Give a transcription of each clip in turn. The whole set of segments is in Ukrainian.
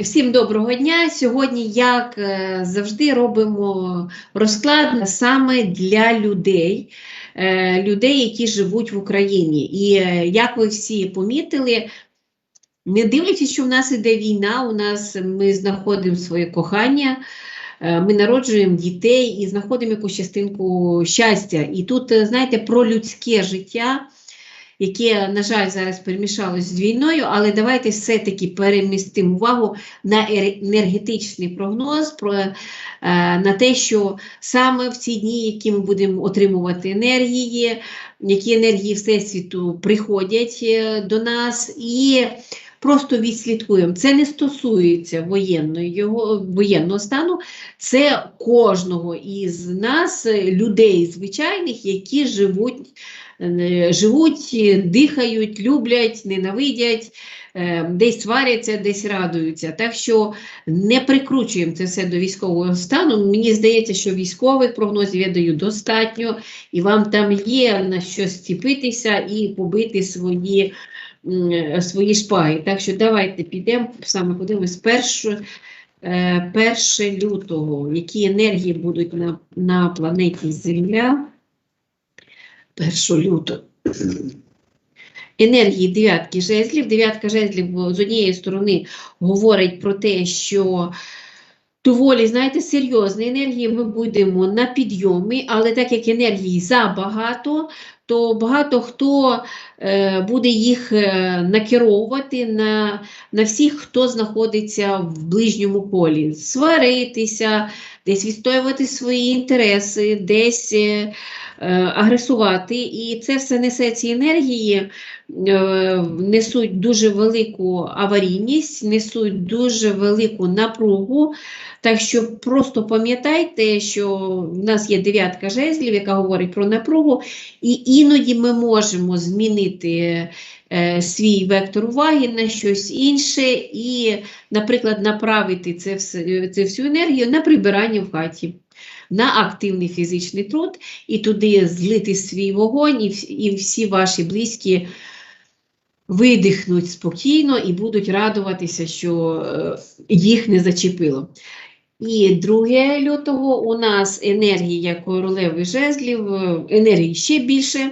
Всім доброго дня. Сьогодні, як е, завжди, робимо розклад саме для людей, е, людей, які живуть в Україні. І е, як ви всі помітили, не дивлячись, що в нас іде війна, у нас ми знаходимо своє кохання, ми народжуємо дітей і знаходимо якусь частинку щастя. І тут, знаєте, про людське життя яке, на жаль, зараз перемішалось з війною, але давайте все-таки перемістимо увагу на енергетичний прогноз, про, е, на те, що саме в ці дні, які ми будемо отримувати енергії, які енергії Всесвіту приходять е, до нас, і просто відслідкуємо. Це не стосується воєнної, його, воєнного стану, це кожного із нас, людей звичайних, які живуть живуть, е, дихають, люблять, ненавидять, е, десь сваряться, десь радуються. Так що не прикручуємо це все до військового стану. Мені здається, що військових прогнозів я даю достатньо, і вам там є на що стіпитися і побити свої, свої шпаги. Так що давайте підемо, саме подивимось першу. е, 1 лютого, які енергії будуть на, на планеті Земля 1 лютого. Енергії дев'ятки жезлів. Дев'ятка жезлів з однієї сторони говорить про те, що доволі, знаєте, серйозні енергії ми будемо на підйомі, але так як енергії забагато, то багато хто е, буде їх е, накеровувати на, на всіх, хто знаходиться в ближньому полі, сваритися, десь відстоювати свої інтереси, десь е, е, агресувати. І це все несе ці енергії, е, несуть дуже велику аварійність, несуть дуже велику напругу. Так що просто пам'ятайте, що в нас є дев'ятка жезлів, яка говорить про напругу, і іноді ми можемо змінити свій вектор уваги на щось інше і, наприклад, направити це, це всю енергію на прибирання в хаті. На активний фізичний труд і туди злити свій вогонь, і, і всі ваші близькі видихнуть спокійно і будуть радуватися, що е, їх не зачепило. І 2 лютого у нас енергія королеви жезлів, е, енергії ще більше.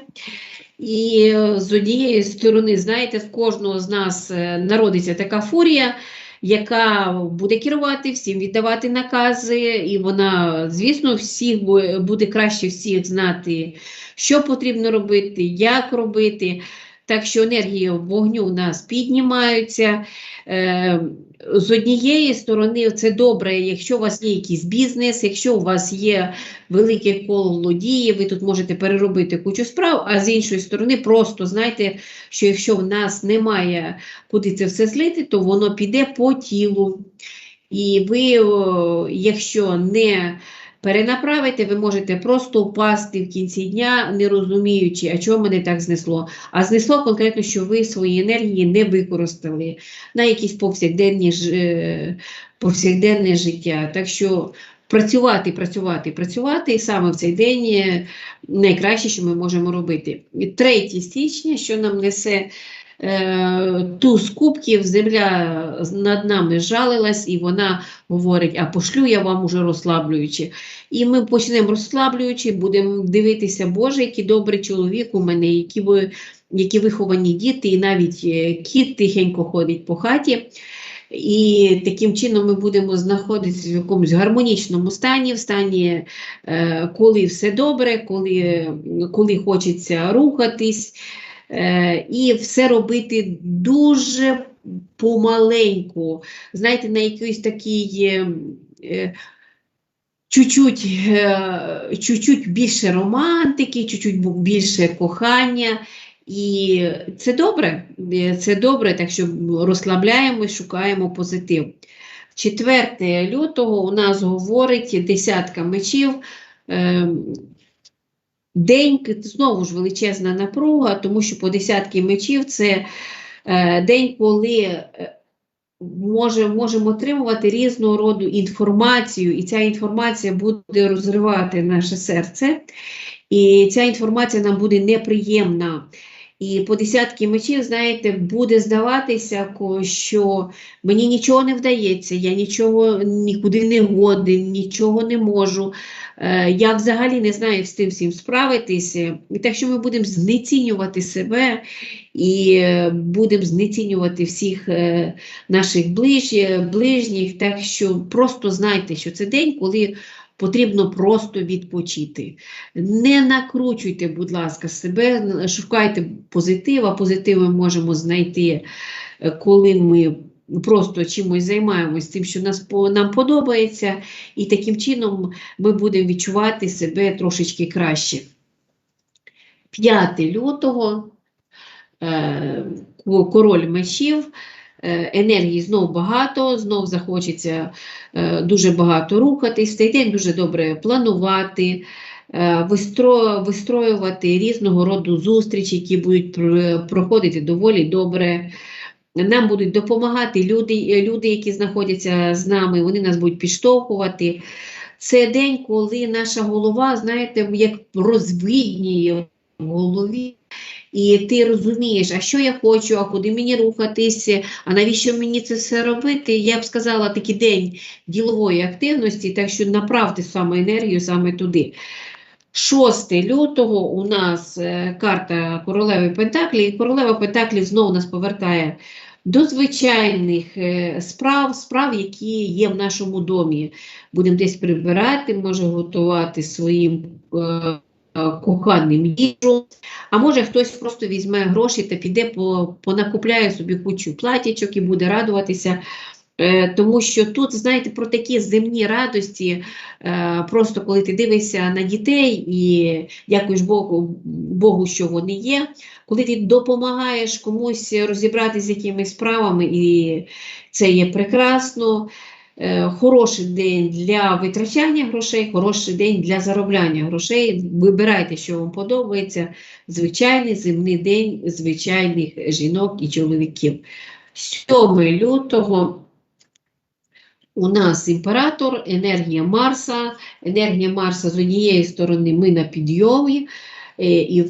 І е, з однієї сторони, знаєте, в кожного з нас е, народиться така фурія, яка буде керувати всім, віддавати накази, і вона, звісно, всіх буде краще всіх знати, що потрібно робити, як робити. Так що енергії вогню у нас піднімаються. Е, з однієї сторони, це добре, якщо у вас є якийсь бізнес, якщо у вас є велике коло володіє, ви тут можете переробити кучу справ, а з іншої сторони, просто знайте, що якщо в нас немає куди це все злити, то воно піде по тілу. І ви, якщо не перенаправите, ви можете просто впасти в кінці дня, не розуміючи, а чого мене так знесло. А знесло конкретно, що ви свої енергії не використали на якісь повсякденні, е, повсякденне життя. Так що працювати, працювати, працювати, і саме в цей день е, найкраще, що ми можемо робити. 3 січня, що нам несе е, туз кубків, земля над нами жалилась, і вона говорить, а пошлю я вам уже розслаблюючи. І ми почнемо розслаблюючи, будемо дивитися, Боже, який добрий чоловік у мене, які, ви, які виховані діти, і навіть е, кіт тихенько ходить по хаті. І таким чином ми будемо знаходитися в якомусь гармонічному стані, в стані, е, коли все добре, коли, коли хочеться рухатись, і все робити дуже помаленьку. Знаєте, на якийсь такий. е, е, Чуть-чуть, е, чуть-чуть більше романтики, чуть-чуть більше кохання. І це добре, е, це добре, так що розслабляємось, шукаємо позитив. 4 лютого у нас говорить десятка мечів. День, знову ж величезна напруга, тому що по десятки мечів це е, день, коли е, може, можемо отримувати різного роду інформацію, і ця інформація буде розривати наше серце, і ця інформація нам буде неприємна. І по десятки мечів, знаєте, буде здаватися, що мені нічого не вдається, я нічого нікуди не годен, нічого не можу. Е, Я взагалі не знаю з тим всім справитися. І так що ми будемо знецінювати себе і е, будемо знецінювати всіх е, наших ближ- ближніх. Так що просто знайте, що це день, коли потрібно просто відпочити. Не накручуйте, будь ласка, себе, шукайте позитив, а позитив ми можемо знайти, коли ми просто чимось займаємось тим, що нас, нам подобається, і таким чином ми будемо відчувати себе трошечки краще. 5 лютого, е, король мечів, е, енергії знов багато, знов захочеться е, дуже багато рухатись. Цей день дуже добре планувати, вистро, вистроювати різного роду зустрічі, які будуть проходити доволі добре. Нам будуть допомагати люди, люди, які знаходяться з нами, вони нас будуть підштовхувати. Це день, коли наша голова, знаєте, як розвидніє в голові. І ти розумієш, а що я хочу, а куди мені рухатися, а навіщо мені це все робити? Я б сказала, такий день ділової активності, так що направте саме енергію саме туди. 6 лютого у нас е, карта королеви Пентаклі, і королева Пентаклів знову нас повертає до звичайних е, справ, справ, які є в нашому домі. Будемо десь прибирати, може готувати своїм е, коханим їжу, а може хтось просто візьме гроші та піде понакупляє собі кучу платічок і буде радуватися. Е, Тому що тут, знаєте, про такі земні радості, е, просто коли ти дивишся на дітей і дякуєш Богу, Богу, що вони є, коли ти допомагаєш комусь розібратися з якимись справами, і це є прекрасно. Е, Хороший день для витрачання грошей, хороший день для заробляння грошей. Вибирайте, що вам подобається. Звичайний земний день звичайних жінок і чоловіків. 7 лютого у нас імператор, енергія Марса. Енергія Марса з однієї сторони ми на підйомі, е, і,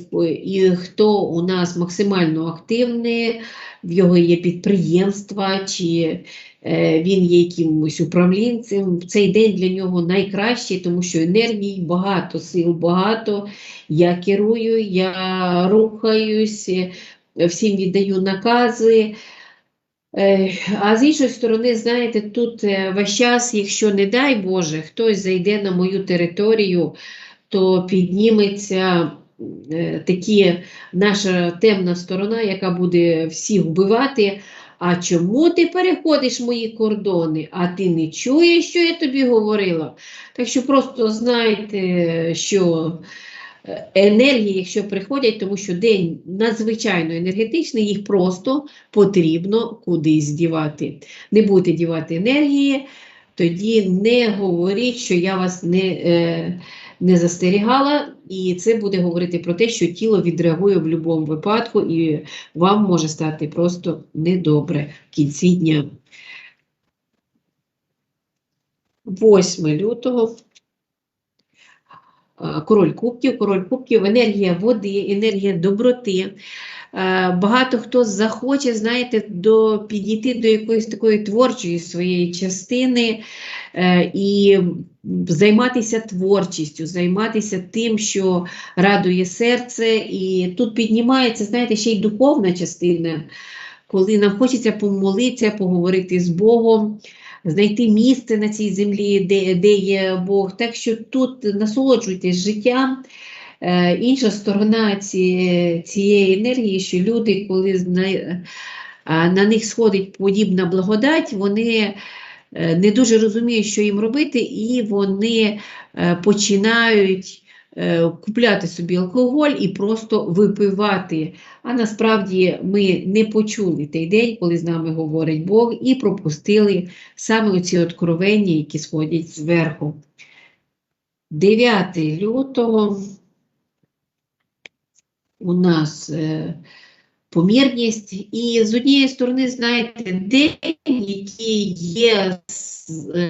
і хто у нас максимально активний, в його є підприємства, чи е, він є якимось управлінцем. Цей день для нього найкращий, тому що енергії багато, сил багато. Я керую, я рухаюсь, всім віддаю накази. А з іншої сторони, знаєте, тут е, весь час, якщо не дай Боже, хтось зайде на мою територію, то підніметься е, такі наша темна сторона, яка буде всіх вбивати. А чому ти переходиш мої кордони? А ти не чуєш, що я тобі говорила? Так що просто знайте, що енергії, якщо приходять, тому що день надзвичайно енергетичний, їх просто потрібно кудись дівати. Не будете дівати енергії, тоді не говоріть, що я вас не, е, не застерігала, і це буде говорити про те, що тіло відреагує в будь-якому випадку, і вам може стати просто недобре в кінці дня. 8 лютого. Е, Король кубків, король кубків, енергія води, енергія доброти. Е, Багато хто захоче, знаєте, до, підійти до якоїсь такої творчої своєї частини е, і займатися творчістю, займатися тим, що радує серце. І тут піднімається, знаєте, ще й духовна частина, коли нам хочеться помолитися, поговорити з Богом знайти місце на цій землі, де, де є Бог. Так що тут насолоджуйтесь життям. Е, інша сторона ці, цієї енергії, що люди, коли на, на них сходить подібна благодать, вони е, не дуже розуміють, що їм робити, і вони е, починають е, купляти собі алкоголь і просто випивати. А насправді ми не почули той день, коли з нами говорить Бог, і пропустили саме оці откровення, які сходять зверху. 9 лютого у нас е, помірність, і з однієї сторони, знаєте, день, який є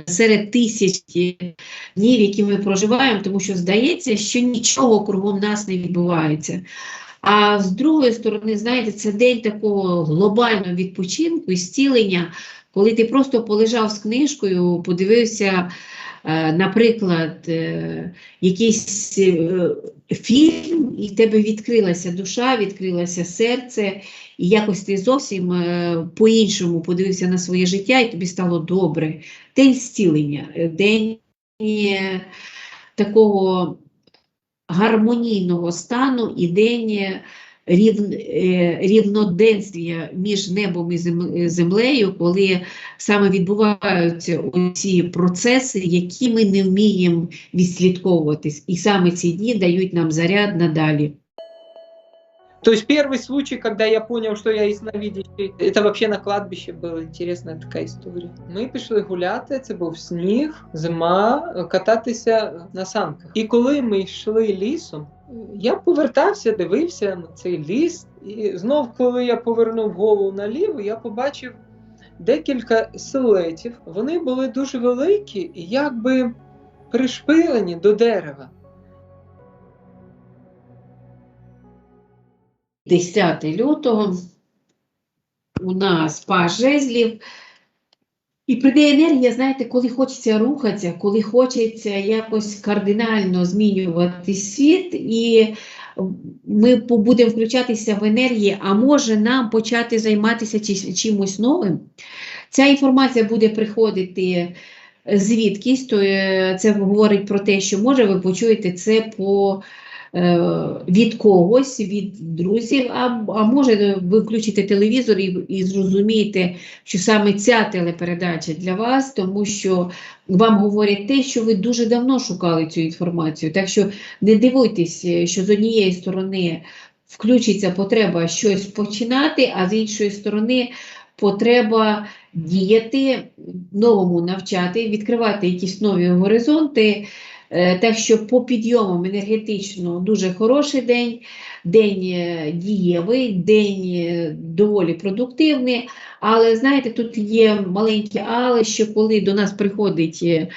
серед тисяч днів, які ми проживаємо, тому що здається, що нічого кругом нас не відбувається. А з другої сторони, знаєте, це день такого глобального відпочинку і зцілення, коли ти просто полежав з книжкою, подивився, наприклад, е, якийсь е, фільм, і тебе відкрилася душа, відкрилося серце, і якось ти зовсім е, по-іншому подивився на своє життя, і тобі стало добре. День зцілення, е, день е, такого гармонійного стану і день е, е, рівноденствія між небом і зем- землею, коли саме відбуваються ці процеси, які ми не вміємо відслідковувати. І саме ці дні дають нам заряд надалі. То есть первый случай, когда я понял, что я ясновидящий, это вообще на кладбище была интересная така історія. Ми пішли гуляти, це був сніг, зима, кататися на санках. І коли ми йшли лісом, я повертався, дивився на цей ліс, і знов, коли я повернув голову наліво, я побачив декілька силуетів. Вони були дуже великі і якби пришпилені до дерева. 10 лютого у нас паж жезлів. І прийде енергія, знаєте, коли хочеться рухатися, коли хочеться якось кардинально змінювати світ, і ми будемо включатися в енергії, а може нам почати займатися чимось новим. Ця інформація буде приходити звідкись, то е, це говорить про те, що може ви почуєте це по від когось, від друзів, а, а може ви включите телевізор і, і зрозумієте, що саме ця телепередача для вас, тому що вам говорять те, що ви дуже давно шукали цю інформацію. Так що не дивуйтесь, е, що з однієї сторони включиться потреба щось починати, а з іншої сторони потреба діяти, новому навчати, відкривати якісь нові горизонти. Е, Так що по підйомам енергетично дуже хороший день, день е, дієвий, день е, доволі продуктивний. Але знаєте, тут є маленькі але, що коли до нас приходить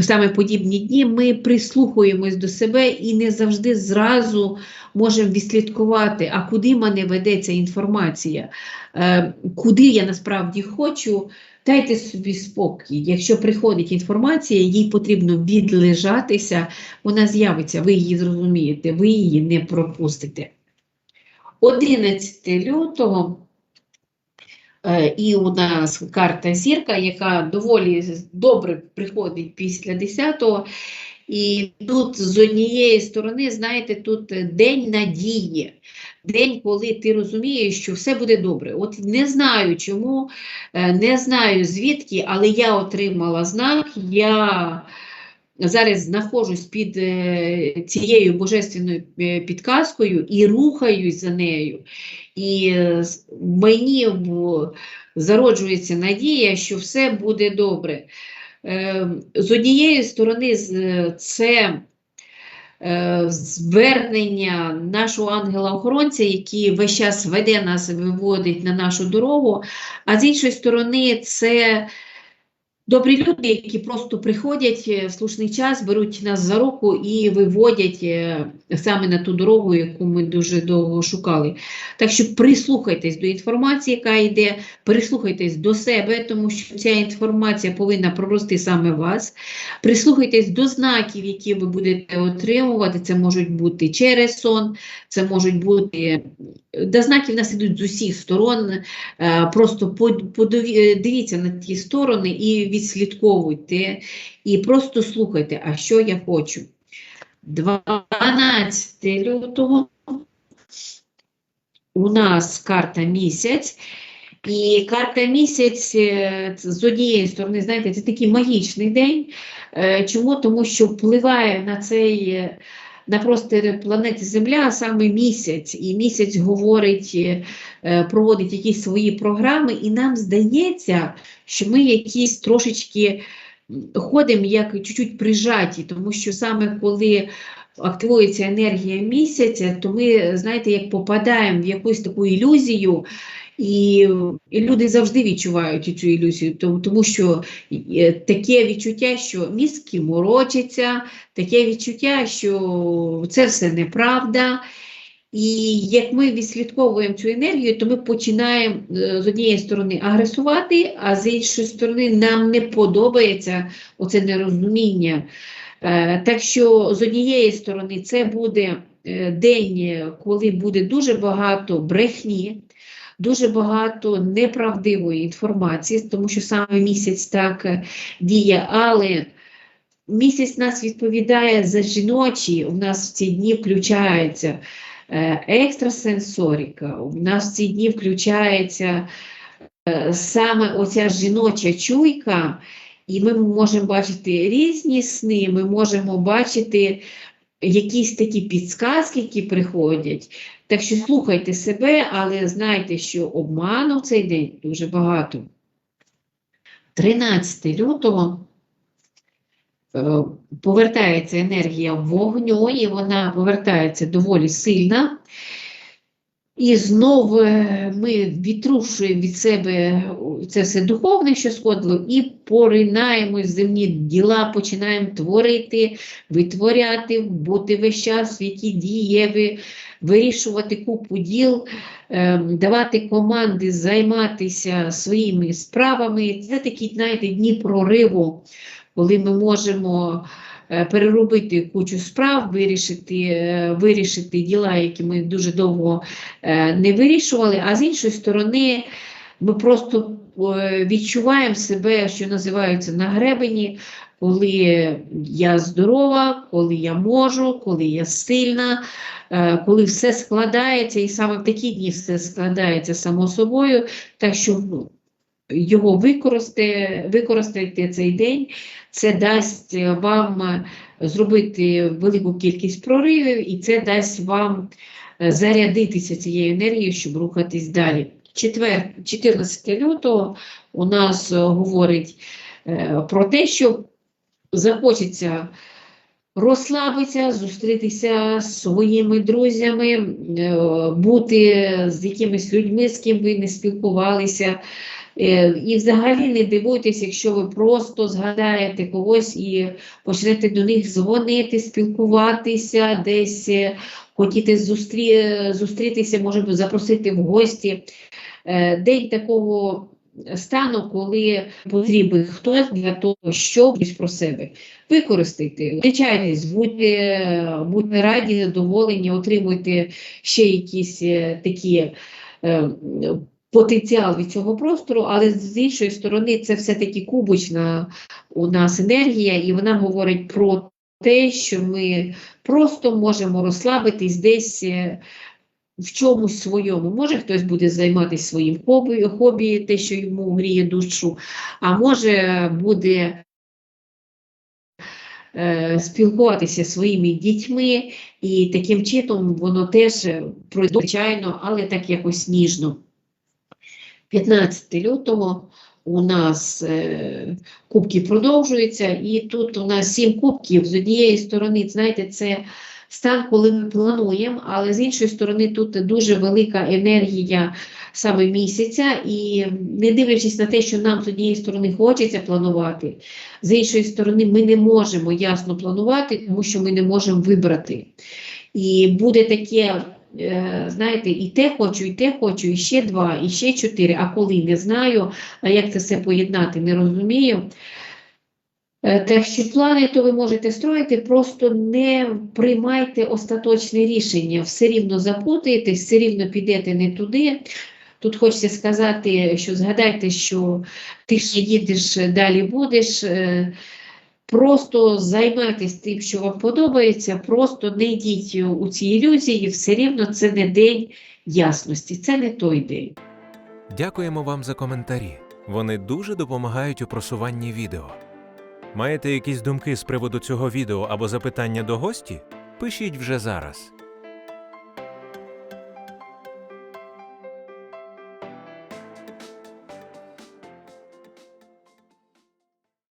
саме подібні дні, ми прислухаємось до себе і не завжди зразу можемо відслідкувати, а куди мене веде ця інформація, куди я насправді хочу. Дайте собі спокій. Якщо приходить інформація, їй потрібно відлежатися, вона з'явиться, ви її зрозумієте, ви її не пропустите. 11 лютого е, і у нас карта зірка, яка доволі добре приходить після 10-го. І тут з однієї сторони, знаєте, тут день надії, день, коли ти розумієш, що все буде добре. От не знаю чому, е, не знаю звідки, але я отримала знак, я зараз знаходжусь під е, цією божественною е, підказкою і рухаюсь за нею. І мені зароджується надія, що все буде добре. Е, З однієї сторони, це звернення нашого ангела-охоронця, який весь час веде нас, виводить на нашу дорогу, а з іншої сторони, це добрі люди, які просто приходять е, в слушний час, беруть нас за руку і виводять е, саме на ту дорогу, яку ми дуже довго шукали. Так що прислухайтесь до інформації, яка йде, прислухайтесь до себе, тому що ця інформація повинна прорости саме вас. Прислухайтесь до знаків, які ви будете отримувати. Це можуть бути через сон, це можуть бути. До знаків нас ідуть з усіх сторон. Е, Просто под- подиві- е, дивіться на ті сторони і відслідковуйте, і просто слухайте, а що я хочу. 12 лютого у нас карта місяць. І карта місяць е, з однієї сторони, знаєте, це такий магічний день. Е, Чому? Тому що впливає на цей е, на простір планети Земля а саме місяць. І місяць говорить, е, е, проводить якісь свої програми, і нам здається, що ми якісь трошечки ходимо як чуть-чуть прижаті, тому що саме коли активується енергія місяця, то ми, знаєте, як попадаємо в якусь таку ілюзію. І, і люди завжди відчувають цю ілюзію, тому, тому що е, таке відчуття, що мізки морочаться, таке відчуття, що це все неправда. І як ми відслідковуємо цю енергію, то ми починаємо е, з однієї сторони агресувати, а з іншої сторони нам не подобається оце нерозуміння. Е, Так що з однієї сторони це буде день, коли буде дуже багато брехні, дуже багато неправдивої інформації, тому що саме місяць так е, діє, але місяць нас відповідає за жіночі, у нас в ці дні включається е, екстрасенсоріка, у нас в ці дні включається е, саме оця жіноча чуйка, і ми можемо бачити різні сни, ми можемо бачити якісь такі підсказки, які приходять. Так що слухайте себе, але знайте, що обману в цей день дуже багато. 13 лютого е, повертається енергія вогню, і вона повертається доволі сильна. І знову е, ми відтрушуємо від себе це все духовне, що сходило, і поринаємо земні діла, починаємо творити, витворяти, бути весь час які дієві, вирішувати купу діл, ем, давати команди, займатися своїми справами. Це такі, знаєте, дні прориву, коли ми можемо е, переробити кучу справ, вирішити, е, вирішити діла, які ми дуже довго е, не вирішували, а з іншої сторони, ми просто е, відчуваємо себе, що називається на гребені, коли я здорова, коли я можу, коли я сильна, е, коли все складається, і саме в такі дні все складається само собою, так що ну, його використати, використайте цей день, це дасть е, вам е, зробити велику кількість проривів, і це дасть вам е, зарядитися цією енергією, щоб рухатись далі. Четвер, 14 лютого у нас говорить про те, що захочеться розслабитися, зустрітися з своїми друзями, бути з якимись людьми, з ким ви не спілкувалися. Е, І взагалі не дивуйтесь, якщо ви просто згадаєте когось і почнете до них дзвонити, спілкуватися, десь е, хотіти зустрі... зустрітися, може запросити в гості. Е, День такого стану, коли потрібен хтось для того, щоб про себе. Використайте, зустрічайтесь, будьте, будьте раді, задоволені, отримуйте ще якісь е, такі. е, Потенціал від цього простору, але з іншої сторони, це все-таки кубочна у нас енергія, і вона говорить про те, що ми просто можемо розслабитись десь е, в чомусь своєму. Може, хтось буде займатися своїм хобі, хобі, те, що йому гріє душу, а може буде е, спілкуватися своїми дітьми, і таким чином воно теж пройде, звичайно, але так якось ніжно. 15 лютого у нас е, кубки продовжуються, і тут у нас сім кубків. З однієї сторони, знаєте, це стан, коли ми плануємо, але з іншої сторони, тут дуже велика енергія саме місяця, і не дивлячись на те, що нам з однієї сторони хочеться планувати, з іншої сторони, ми не можемо ясно планувати, тому що ми не можемо вибрати. І буде таке. Е, Знаєте, і те хочу, і те хочу, і ще два, і ще чотири. А коли не знаю, як це все поєднати, не розумію. Е, Так що плани то ви можете строїти, просто не приймайте остаточне рішення. Все рівно запутаєтесь, все рівно підете не туди. Тут хочеться сказати, що згадайте, що ти ще їдеш, далі будеш. Просто займайтесь тим, що вам подобається, просто не йдіть у ці ілюзії, все рівно це не день ясності, це не той день. Дякуємо вам за коментарі. Вони дуже допомагають у просуванні відео. Маєте якісь думки з приводу цього відео або запитання до гості? Пишіть вже зараз.